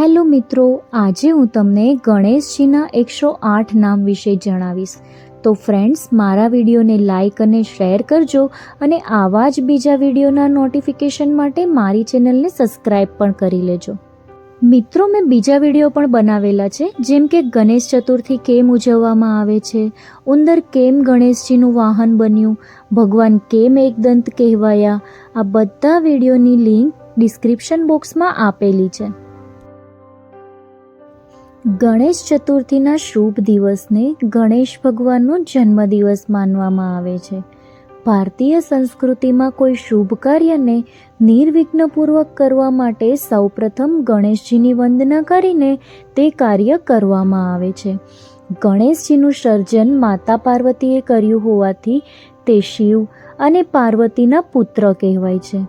Hello મિત્રો, આજે હું તમને ગણેશજીના એકસો આઠ નામ વિશે જણાવીશ. તો ફ્રેન્ડ્સ મારા વિડીયોને લાઇક અને શેર કરજો અને આવા જ બીજા વિડીયોના નોટિફિકેશન માટે મારી ચેનલને સબસ્ક્રાઈબ પણ કરી લેજો. મિત્રો, મેં બીજા વીડિયો પણ બનાવેલા છે, જેમ કે ગણેશ ચતુર્થી કેમ ઉજવવામાં આવે છે, ઉંદર કેમ ગણેશજીનું વાહન બન્યું, ભગવાન કેમ એકદંત કહેવાયા, આ બધા વિડીયોની લિંક ડિસ્ક્રિપ્શન બોક્સમાં આપેલી છે. ગણેશ ચતુર્થીના શુભ દિવસને ગણેશ ભગવાનનો જન્મદિવસ માનવામાં આવે છે. ભારતીય સંસ્કૃતિમાં કોઈ શુભ કાર્યને નિર્વિઘ્નપૂર્વક કરવા માટે સૌપ્રથમ ગણેશજીની વંદના કરીને તે કાર્ય કરવામાં આવે છે. ગણેશજીનું સર્જન માતા પાર્વતીએ કર્યું હોવાથી તે શિવ અને પાર્વતીના પુત્ર કહેવાય છે.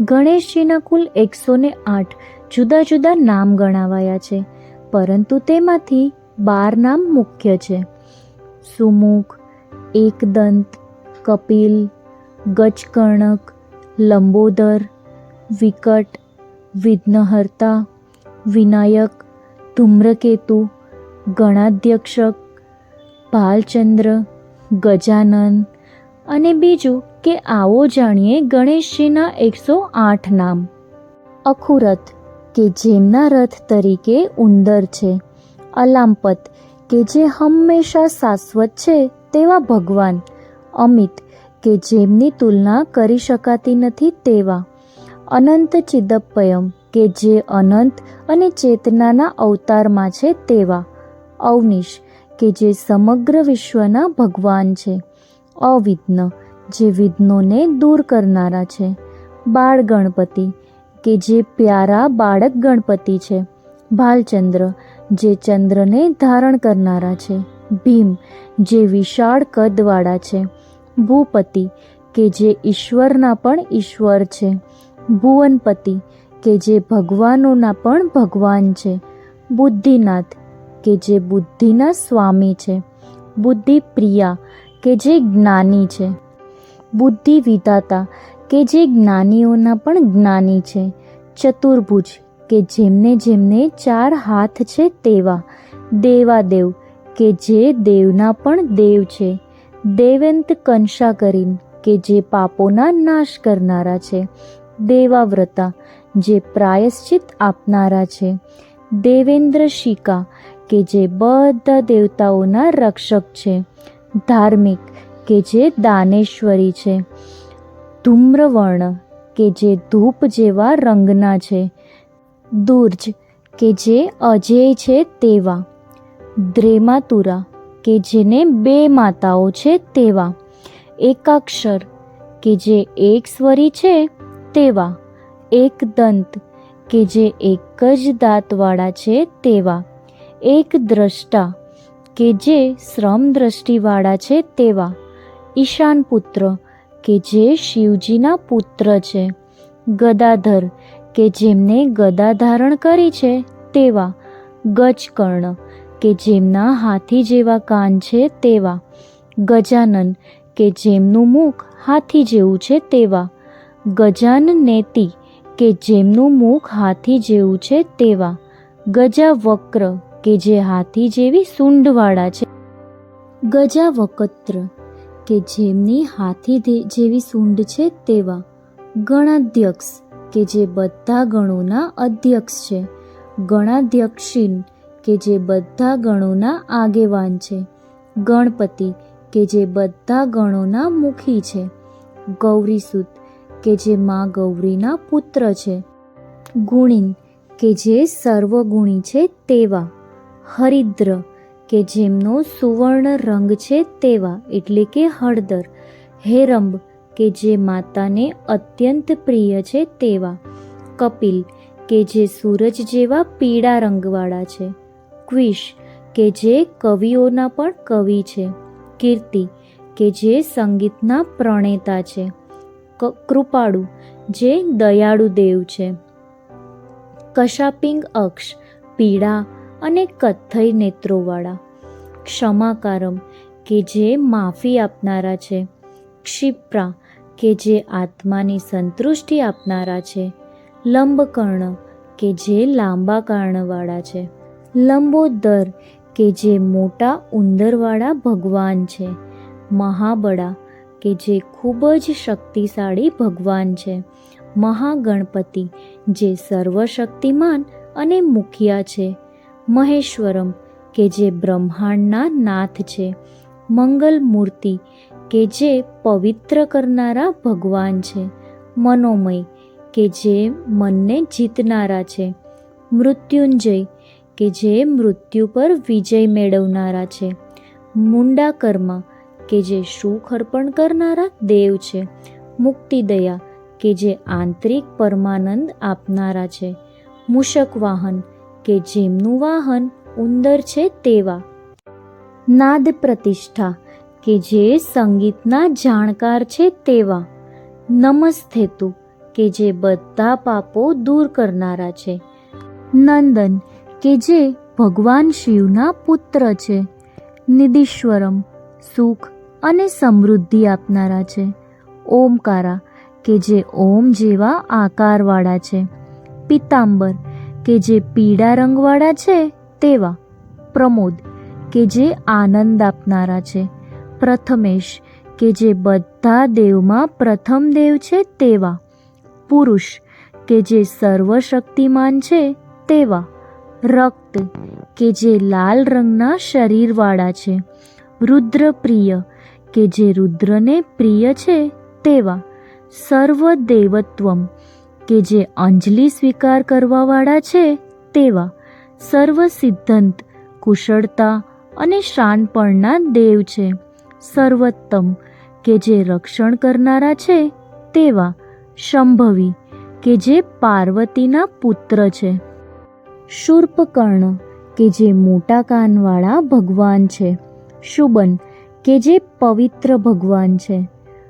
ગણેશજીના કુલ એકસો ને આઠ જુદા જુદા નામ ગણાવાયા છે. પરંતુ તેમાંથી બાર નામ મુખ્ય છે. સુમુખ, એકદંત, કપિલ, ગજકર્ણક, લંબોદર, વિકટ, વિઘ્નહર્તા, વિનાયક, ધૂમ્રકેતુ, ગણાધ્યક્ષક, ભાલચંદ્ર, ગજાનન અને બીજું કે આવો જાણીએ ગણેશજીના એકસો આઠ નામ. અખુરથ કે જેમના રથ તરીકે ઉંદર છે. અલામપત, કે જે હંમેશા શાશ્વત છે તેવા ભગવાન. અમિત, કે જેમની તુલના કરી શકાતી નથી તેવા. અનંત ચિદપ્પયમ કે જે અનંત અને ચેતનાના અવતારમાં છે તેવા. અવનિશ, કે જે સમગ્ર વિશ્વના ભગવાન છે. અવિદ્ન જે વિઘ્નોને દૂર કરનારા છે. બાળ ગણપતિ કે જે પ્યારા બાળક ગણપતિ છે, ભાલચંદ્ર, જે ચંદ્રને ધારણ કરનારા છે, ભીમ, જે વિશાળ કદવાળા છે, ભૂપતિ, કે જે ઈશ્વરના પણ ઈશ્વર છે, ભુવનપતિ, કે જે ભગવાનોના પણ ભગવાન છે, બુદ્ધિનાથ, કે જે બુદ્ધિના સ્વામી છે, બુદ્ધિપ્રિયા, કે જે જ્ઞાની છે બુદ્ધિ વિધાતા કે જે જ્ઞાનીઓના પણ જ્ઞાની છે ચતુર્ભુજ, કે જેમને જેમને ચાર હાથ છે તેવા. દેવાદેવ, કે જે દેવના પણ દેવ છે. દેવંત કંશા કરીન, કે જે પાપોના નાશ કરનારા છે. દેવાવ્રતા, જે પ્રાયશ્ચિત આપનારા છે. દેવેન્દ્ર શિકા, કે જે બધા દેવતાઓના રક્ષક છે. ધાર્મિક, કે જે દાનેશ્વરી છે. ધૂમ્રવર્ણ કે જે ધૂપ જેવા રંગના છે. દુર્જ, કે જે અજેય છે તેવા. દ્રેમાતુરા, કે જેને બે માતાઓ છે તેવા. એકાક્ષર, કે જે એક સ્વરી છે તેવા. એક દંત કે જે એક જ દાંતવાળા છે તેવા. એક દ્રષ્ટા કે જે શ્રમ દ્રષ્ટિવાળા છે તેવા. ઈશાન પુત્ર કે જે શિવજીના પુત્ર છે. ગદાધર, કે જેમને ગદા ધારણ કરી છે, તેવા. ગજકર્ણ, કે જેમના હાથી જેવા કાન છે, તેવા. ગજાનન, કે જેમનું મુખ હાથી જેવું છે, તેવા. ગજાન નેતિ, કે જેમનું મુખ હાથી જેવું છે, તેવા. ગજા વક્ર કે જે હાથી જેવી સૂંઢવાળા છે. ગજા વકત્ર કે જેમની હાથી જેવી સૂંઢ છે તેવા ગણાધ્યક્ષ કે જે બધા ગણોના અધ્યક્ષ છે. ગણાધ્યક્ષીન કે જે બધા ગણોના આગેવાન છે. ગણપતિ કે જે બધા ગણોના મુખી છે. ગૌરીસુત કે જે મા ગૌરીના પુત્ર છે. ગુણીન કે જે સર્વગુણી છે તેવા. હરિદ્ર કે જેમનો સુવર્ણ રંગ છે તેવા, એટલે કે હળદર, હેરંબ, કે જે માતાને અત્યંત પ્રિય છે તેવા, કપિલ, કે જે સૂરજ જેવા પીળા રંગવાળા છે, ક્વિશ, કે જે કવિઓના પણ કવિ છે, કીર્તિ, કે જે સંગીતના પ્રણેતા છે કૃપાળુ, જે દયાળુ દેવ છે, કશાપિંગ અક્ષ, પીળા અને કથ્થઈ નેત્રોવાળા. ક્ષમાકારમ, કે જે માફી આપનારા છે. ક્ષિપ્રા, કે જે આત્માની સંતૃષ્ટિ આપનારા છે. લંબકર્ણ, કે જે લાંબા કર્ણવાળા છે. લંબોદર, કે જે મોટા ઉંદરવાળા ભગવાન છે. મહાબળા, કે જે ખૂબ જ શક્તિશાળી ભગવાન છે. મહાગણપતિ, જે સર્વશક્તિમાન અને મુખિયા છે. મહેશ્વરમ, કે જે બ્રહ્માંડના નાથ છે. મંગલ મૂર્તિ, કે જે પવિત્ર કરનારા ભગવાન છે. મનોમય, કે જે મનને જીતનારા છે. મૃત્યુંજય, કે જે મૃત્યુ પર વિજય મેળવનારા છે. મુંડાકર્મા, કે જે સુખ અર્પણ કરનારા દેવ છે. મુક્તિદયા, કે જે આંતરિક પરમાનંદ આપનારા છે. મૂષક વાહન કે જેમનું વાહન ઉંદર છે તેવા. નાદ પ્રતિષ્ઠા, કે જે સંગીતના જાણકાર છે તેવા. નમસ્તેતુ, કે જે બધા પાપો દૂર કરનારા છે. નંદન, કે જે ભગવાન શિવના પુત્ર છે. નિદીશ્વરમ, સુખ અને સમૃદ્ધિ આપનારા છે. ઓમકારા, કે જે ઓમ જેવા આકારવાળા છે. પિતાંબર કે જે પીળા રંગવાળા છે તેવા. પ્રમોદ, કે જે આનંદ આપનારા છે. પ્રથમેશ, કે જે બધા દેવમાં પ્રથમ દેવ છે તેવા. પુરુષ, કે જે સર્વશક્તિમાન છે તેવા. રક્ત, કે જે લાલ રંગના શરીરવાળા છે. રુદ્રપ્રિય, કે જે રુદ્રને પ્રિય છે તેવા. સર્વદેવત્વમ કે જે અંજલિ સ્વીકાર કરવાવાળા છે તેવા સર્વ સિદ્ધાંત, કુશળતા અને શાનપણના દેવ છે. સર્વોત્તમ કે જે રક્ષણ કરનારા છે તેવા શંભવી કે જે પાર્વતીના પુત્ર છે. શૂર્પકર્ણ કે જે મોટા કાનવાળા ભગવાન છે. શુબન કે જે પવિત્ર ભગવાન છે.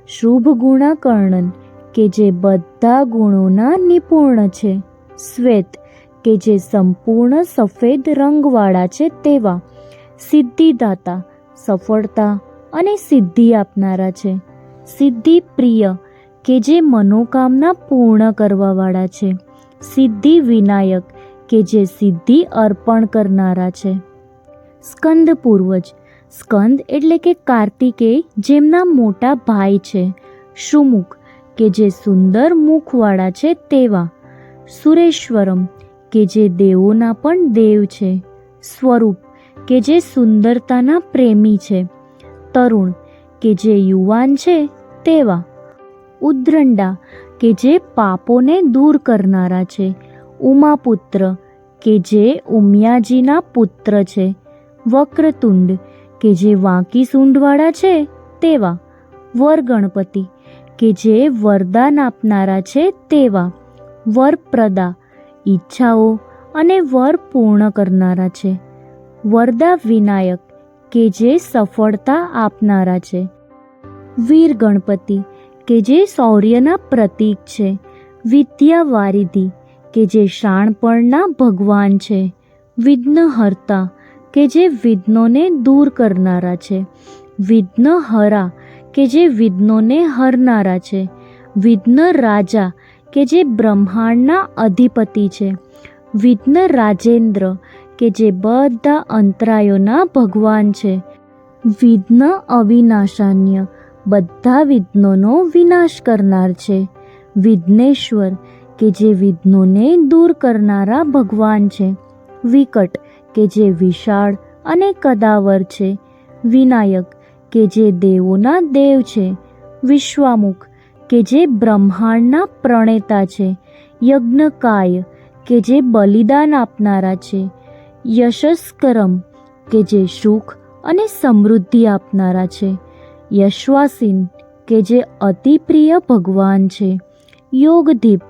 શુભ ગુણાકર્ણન કે જે બધા ગુણોના નિપુણ છે. શ્વેત, કે જે સંપૂર્ણ સફેદ રંગવાળા છે તેવા. સિદ્ધિદાતા, સફળતા અને સિદ્ધિ આપનારા છે. સિદ્ધિ પ્રિય કે જે મનોકામના પૂર્ણ કરવાવાળા છે. સિદ્ધિ વિનાયક કે જે સિદ્ધિ અર્પણ કરનારા છે. સ્કંદ પૂર્વજ, સ્કંદ એટલે કે કાર્તિકેય, જેમના મોટા ભાઈ છે. સુમુખ કે જે સુંદર મુખવાળા છે તેવા. સુરેશ્વરમ, કે જે દેવોના પણ દેવ છે. સ્વરૂપ, કે જે સુંદરતાના પ્રેમી છે. તરુણ, કે જે યુવાન છે, તેવા. ઉદ્રંડા, કે જે પાપોને દૂર કરનારા છે. ઉમાપુત્ર, કે જે ઉમિયાજીના પુત્ર છે. વક્રતુંડ, કે જે વાંકી સૂંઢવાળા છે, તેવા. વરગણપતિ કે જે વરદાન આપનારા છે તેવા. વરપ્રદા ઈચ્છાઓ અને વર પૂર્ણ કરનારા છે. વરદા વિનાયક, કે જે સફળતા આપનારા છે. વીર ગણપતિ, કે જે શૌર્યના પ્રતીક છે. વિદ્યાવારિધિ કે જે શાણપણના ભગવાન છે. વિઘ્નહર્તા, કે જે વિઘ્નોને દૂર કરનારા છે. વિઘ્નહરા કે જે વિદ્નોને હરનારા છે. વિદ્ન રાજા, કે જે બ્રહ્માંડના અધિપતિ છે. વિઘ્ન રાજેન્દ્ર, કે જે બધા અંતરાયોના ભગવાન છે. વિદ્ન અવિનાશાન્ય, બધા વિદ્નોનો વિનાશ કરનાર છે. વિઘ્નેશ્વર, કે જે વિઘ્નોને દૂર કરનારા ભગવાન છે. વિકટ, કે જે વિશાળ અને કદાવર છે. વિનાયક કે જે દેવોના દેવ છે, વિશ્વામુખ, કે જે બ્રહ્માંડના પ્રણેતા છે, યજ્ઞકાય, કે જે બલિદાન આપનારા છે, યશસ્કરમ, કે જે સુખ અને સમૃદ્ધિ આપનારા છે, યશ્વાસીન, કે જે અતિ પ્રિય ભગવાન છે, યોગદીપ,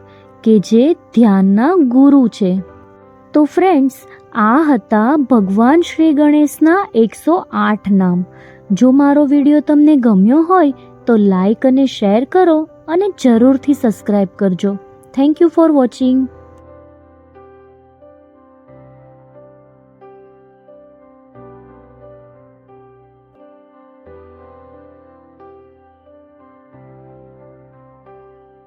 કે જે ધ્યાનના ગુરુ છે. તો ફ્રેન્ડ્સ આ હતા ભગવાન શ્રી ગણેશના એકસો આઠ નામ. જો મારો વીડિયો તમને ગમ્યો હોય તો લાઈક અને શેર કરો અને જરૂરથી સબસ્ક્રાઈબ કરજો. Thank you for watching